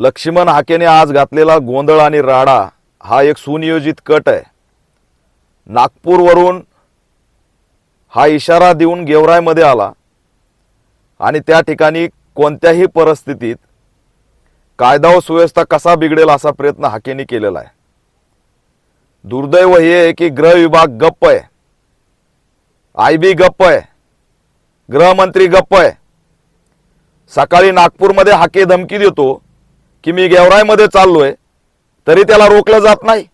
लक्ष्मण हाकेने आज घातलेला गोंधळ आणि राडा हा एक सुनियोजित कट आहे. नागपूरवरून हा इशारा देऊन गेवरायमध्ये आला आणि त्या ठिकाणी कोणत्याही परिस्थितीत कायदा व सुव्यवस्था कसा बिघडेल असा प्रयत्न हाकेने केलेला आहे. दुर्दैव हे आहे की गृह विभाग गप्प आहे. आय बी गप्प आहे. गृहमंत्री गप्प आहे. सकाळी नागपूरमध्ये हाके धमकी देतो. की मी गेवरायमध्ये चाललोय तरी त्याला रोखलं जात नाही.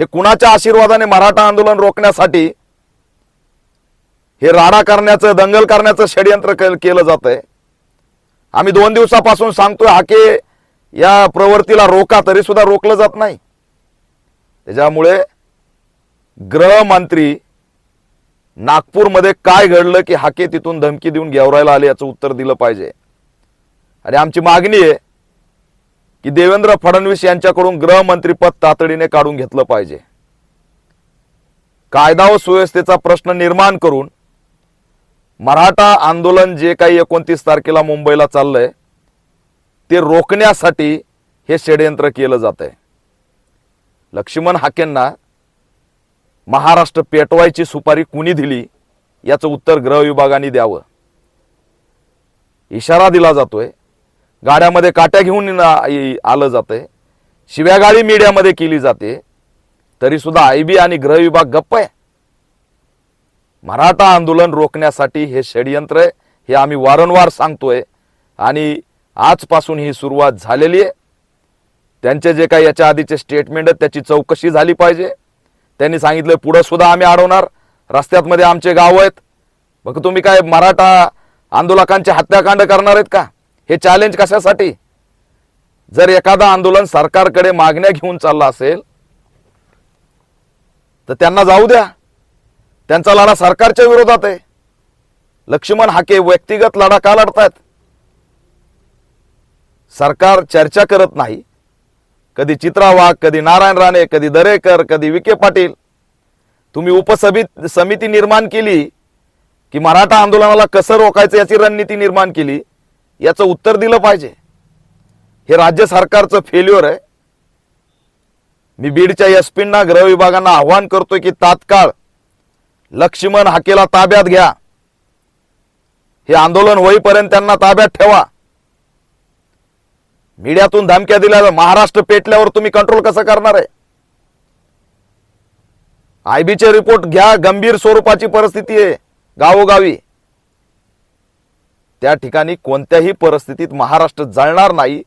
हे कुणाच्या आशीर्वादाने मराठा आंदोलन रोखण्यासाठी हे राडा करण्याचं दंगल करण्याचं षडयंत्र केलं जात आहे आम्ही दोन दिवसापासून सांगतोय हाके या प्रवृत्तीला रोका तरी सुद्धा रोखलं जात नाही. त्याच्यामुळे गृहमंत्री नागपूरमध्ये काय घडलं की हाके तिथून धमकी देऊन गेवरायला आले याचं उत्तर दिलं पाहिजे. आणि आमची मागणी आहे की देवेंद्र फडणवीस यांच्याकडून गृहमंत्रीपद तातडीने काढून घेतलं पाहिजे. कायदा व सुव्यवस्थेचा प्रश्न निर्माण करून मराठा आंदोलन जे काही एकोणतीस तारखेला मुंबईला चाललंय ते रोखण्यासाठी हे षडयंत्र केलं जात आहे लक्ष्मण हाकेंना महाराष्ट्र पेटवायची सुपारी कुणी दिली याचं उत्तर गृह विभागाने द्यावं. इशारा दिला जातोय. गाड्यामध्ये काट्या घेऊन आलं इ- आलं जातंय. शिव्यागाळी मीडियामध्ये केली जाते. तरी सुद्धा आय बी आणि गृह विभाग गप्प आहे. मराठा आंदोलन रोखण्यासाठी हे षडयंत्र आहे हे आम्ही वारंवार सांगतोय आणि आजपासून ही सुरुवात झालेली आहे. त्यांचे जे काही याच्या आधीचे स्टेटमेंट आहेत त्याची चौकशी झाली पाहिजे. त्यांनी सांगितलं पुढं सुद्धा आम्ही अडवणार. रस्त्यात मध्ये आमचे गाव आहेत. मग तुम्ही काय मराठा आंदोलकांचे हत्याकांड करणार आहेत का? हे चॅलेंज कशासाठी? जर एखादा आंदोलन सरकारकडे मागण्या घेऊन चालला असेल तर त्यांना जाऊ द्या. त्यांचा लढा सरकारच्या विरोधात आहे. लक्ष्मण हाके व्यक्तिगत लढा का लढतायत? सरकार चर्चा करत नाही. कधी चित्रा वाघ कधी नारायण राणे कधी दरेकर कधी विखे पाटील. तुम्ही उपसमित समिती निर्माण केली की मराठा आंदोलनाला कसं रोखायचं याची रणनीती निर्माण केली? याचं उत्तर दिलं पाहिजे. हे राज्य सरकारचं फेल्युअर आहे. मी बीडच्या एसपींना गृह विभागांना आव्हान करतोय की तात्काळ लक्ष्मण हाकेला ताब्यात घ्या. हे आंदोलन होईपर्यंत त्यांना ताब्यात ठेवा. मीडियातून धमक्या दिल्या महाराष्ट्र पेटल्यावर तुम्ही कंट्रोल कसं करणार आहे? आयबीचे रिपोर्ट घ्या गंभीर स्वरूपाची परिस्थिती आहे गावोगावी. त्या ठिकाणी कोणत्याही परिस्थितीत महाराष्ट्र जळणार नाही.